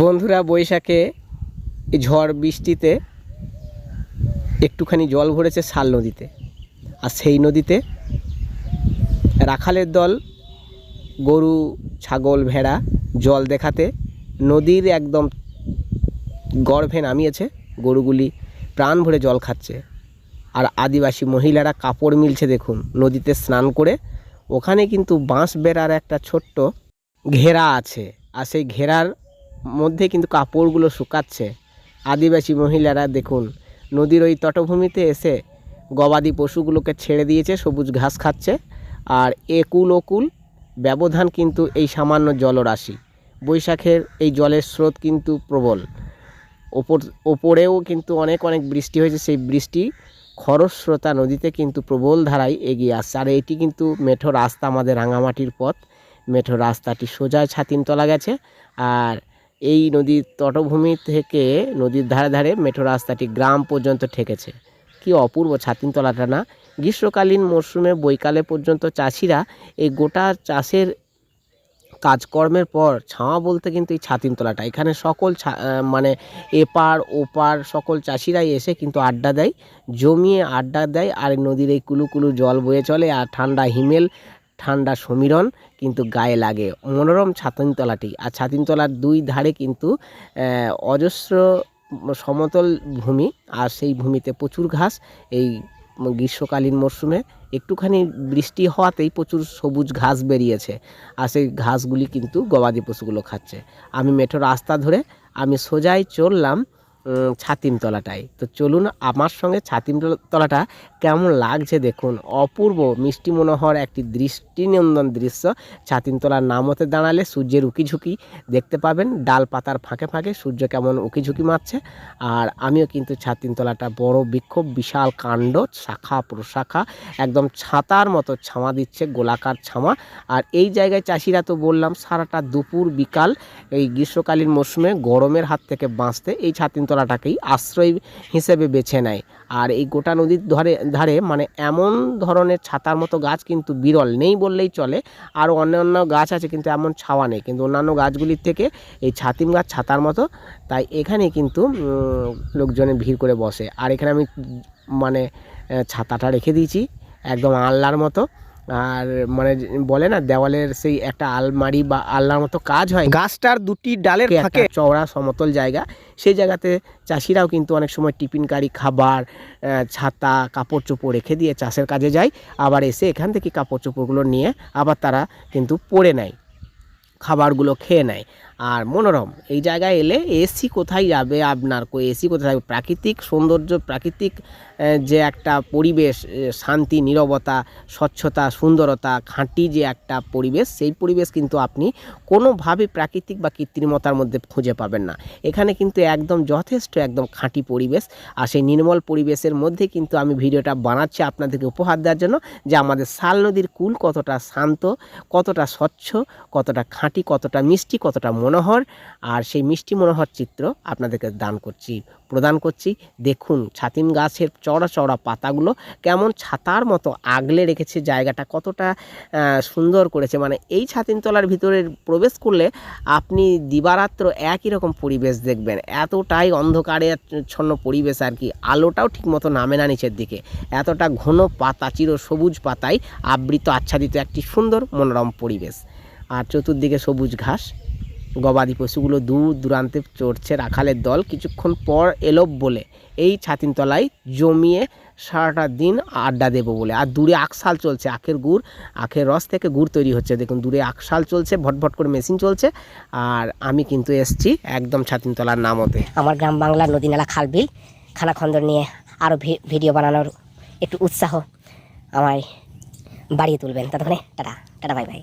বন্ধুরা বৈশাখে ঝড় বৃষ্টিতে একটুখানি জল ভরেছে শাল নদীতে। আর সেই নদীতে রাখালের দল, গরু, ছাগল, ভেড়া জল দেখাতে নদীর একদম গর্ভে নামিয়েছে। গরুগুলি প্রাণ ভরে জল খাচ্ছে। আর আদিবাসী মহিলারা কাপড় মিলছে দেখুন, নদীতে স্নান করে। ওখানে কিন্তু বাঁশ বেড়ার একটা ছোট্ট ঘেরা আছে। আর সেই ঘেরার মধ্যে কিন্তু কাপড়গুলো শুকাচ্ছে। আদিবাসী মহিলারা দেখুন, নদীর ওই তটভূমিতে এসে গবাদি পশুগুলোকে ছেড়ে দিয়েছে, সবুজ ঘাস খাচ্ছে। আর একুল ওকুল ব্যবধান কিন্তু এই সামান্য জলরাশি। বৈশাখের এই জলের স্রোত কিন্তু প্রবল। ওপর, ওপরেও কিন্তু অনেক অনেক বৃষ্টি হয়েছে, সেই বৃষ্টি খরস্রোতা নদীতে কিন্তু প্রবল ধারায় এগিয়ে আসছে। আর এটি কিন্তু মেঠো রাস্তা, আমাদের রাঙামাটির পথ। মেঠো রাস্তাটি সোজা ছাতিনতলা গেছে। আর এই নদীর তটভূমি থেকে নদীর ধারে ধারে মেঠো রাস্তাটি গ্রাম পর্যন্ত ঠেকেছে। কি অপূর্ব ছাতিনতলাটা না? গ্রীষ্মকালীন মরশুমে বৈকালে পর্যন্ত চাষিরা এই গোটা চাষের কাজকর্মের পর ছাওয়া বলতে কিন্তু এই ছাতিনতলাটা। এখানে সকল মানে এপার, ওপার সকল চাষিরাই এসে কিন্তু আড্ডা দেয়, জমিয়ে আড্ডা দেয় আর নদীর এই কুলু কুলু জল বয়ে চলে আর ঠান্ডা হিমেল ঠান্ডা সমীরণ কিন্তু গায়ে লাগে। মনোরম ছাতিনতলাটি। আর ছাতিনতলার দুই ধারে কিন্তু অজস্র সমতল ভূমি। আর সেই ভূমিতে প্রচুর ঘাস। এই গ্রীষ্মকালীন মরশুমে একটুখানি বৃষ্টি হওয়াতেই প্রচুর সবুজ ঘাস বেরিয়েছে। আর সেই ঘাসগুলি কিন্তু গবাদি পশুগুলো খাচ্ছে। আমি মেঠো রাস্তা ধরে, আমি সোজাই চললাম ছাতিমতলাটায় তো চলুন আমার সঙ্গে ছাতিমতলাটা কেমন লাগছে দেখুন। অপূর্ব মিষ্টি মনোহর একটি দৃষ্টিনন্দন দৃশ্য। ছাতিমতলার নামতে দাঁড়ালে সূর্যের উকিঝুঁকি দেখতে পাবেন। ডাল পাতার ফাঁকে ফাঁকে সূর্য কেমন উকিঝুঁকি মারছে। আর আমিও কিন্তু ছাতিমতলাটা বড় বিক্ষোভ, বিশাল কাণ্ড, শাখা, প্রশাখা, একদম ছাতার মতো ছামা দিচ্ছে, গোলাকার ছামা আর এই জায়গায় চাষিরা তো বললাম, সারাটা দুপুর, বিকাল এই গ্রীষ্মকালীন মরশুমে গরমের হাত থেকে বাঁচতে এই ছাতিনতলাটাকেই আশ্রয় হিসেবে বেছে নেয়। আর এই গোটা নদীর ধারে ধারে মানে এমন ধরনের ছাতার মতো গাছ কিন্তু বিরল নেই বললেই চলে। আর অন্যান্য গাছ আছে কিন্তু এমন ছাওয়া নেই। কিন্তু অন্যান্য গাছগুলির থেকে এই ছাতিম গাছ ছাতার মতো। তাই এখানে কিন্তু উম, লোকজনে ভিড় করে বসে। আর এখানে আমি মানে ছাতাটা রেখে দিয়েছি একদম আল্লার মতো। আর মানে বলে না দেওয়ালের সেই একটা আলমারি বা আল্লার মতো কাজ হয়। গাছটার দুটি ডালের থাকে চওড়া সমতল জায়গা। সেই জায়গাতে চাষিরাও কিন্তু অনেক সময় টিফিনকারি খাবার ছাতা কাপড় চোপড় রেখে দিয়ে চাষের কাজে যায়। আবার এসে এখান থেকে কাপড় চোপড়গুলো নিয়ে আবার তারা কিন্তু পরে নেয় খাবারগুলো খেয়ে নেয়। আর মনোরম। এই জায়গায় এলে এসি কোথায় যাবে আপনার কো এসি কোথায় যাবে? প্রাকৃতিক সৌন্দর্য, প্রাকৃতিক যে একটা পরিবেশ শান্তি, নীরবতা, স্বচ্ছতা, সুন্দরতা, খাঁটি যে একটা পরিবেশ, সেই পরিবেশ কিন্তু আপনি কোনোভাবে প্রাকৃতিক বা কৃত্রিমতার মধ্যে খুঁজে পাবেন না। এখানে কিন্তু একদম যথেষ্ট একদম খাঁটি পরিবেশ আর সেই নির্মল পরিবেশের মধ্যে কিন্তু আমি ভিডিওটা বানাচ্ছি আপনাদেরকে উপহার দেওয়ার জন্য যে আমাদের শাল নদীর কুল কতটা শান্ত, কতটা স্বচ্ছ, কতটা খাঁটি, কতটা মিষ্টি, কতটা মনোহর আর সেই মিষ্টি মনোহর চিত্র আপনাদেরকে দান করছি, প্রদান করছি। দেখুন ছাতিম গাছের চড়া চড়া পাতাগুলো কেমন ছাতার মতো আগলে রেখেছে জায়গাটা, কতটা সুন্দর করেছে। মানে এই ছাতিমতলার ভিতরে প্রবেশ করলে আপনি দিবারাত্র একই রকম পরিবেশ দেখবেন। এতটাই অন্ধকারে ছন্ন পরিবেশ আর কি, আলোটাও ঠিকমতো নামে না নিচের দিকে। এতটা ঘন পাতা, চির সবুজ পাতায় আবৃত, আচ্ছাদিত একটি সুন্দর মনোরম পরিবেশ। আর চতুর্দিকে সবুজ ঘাস গবাদি পশুগুলো দূর দূরান্তে চড়ছে রাখালের দল। কিছুক্ষণ পর এলো বলে, এই ছাতিনতলায় জমিয়ে সারাটা দিন আড্ডা দেবো বলে। আর দূরে আকশাল চলছে, আখের গুড়, আখের রস থেকে গুড় তৈরি হচ্ছে। দেখুন, দূরে আকশাল চলছে, ভটভট করে মেশিন চলছে। আর আমি কিন্তু এসছি একদম ছাতিনতলার নামতে। আমার গ্রাম বাংলার নদী নালা খালবিল খানাখন্দর নিয়ে আরও ভিডিও বানানোর একটু উৎসাহ আমায় বাড়িয়ে তুলবেন। ততক্ষণে টাটা টাটা, বাই বাই।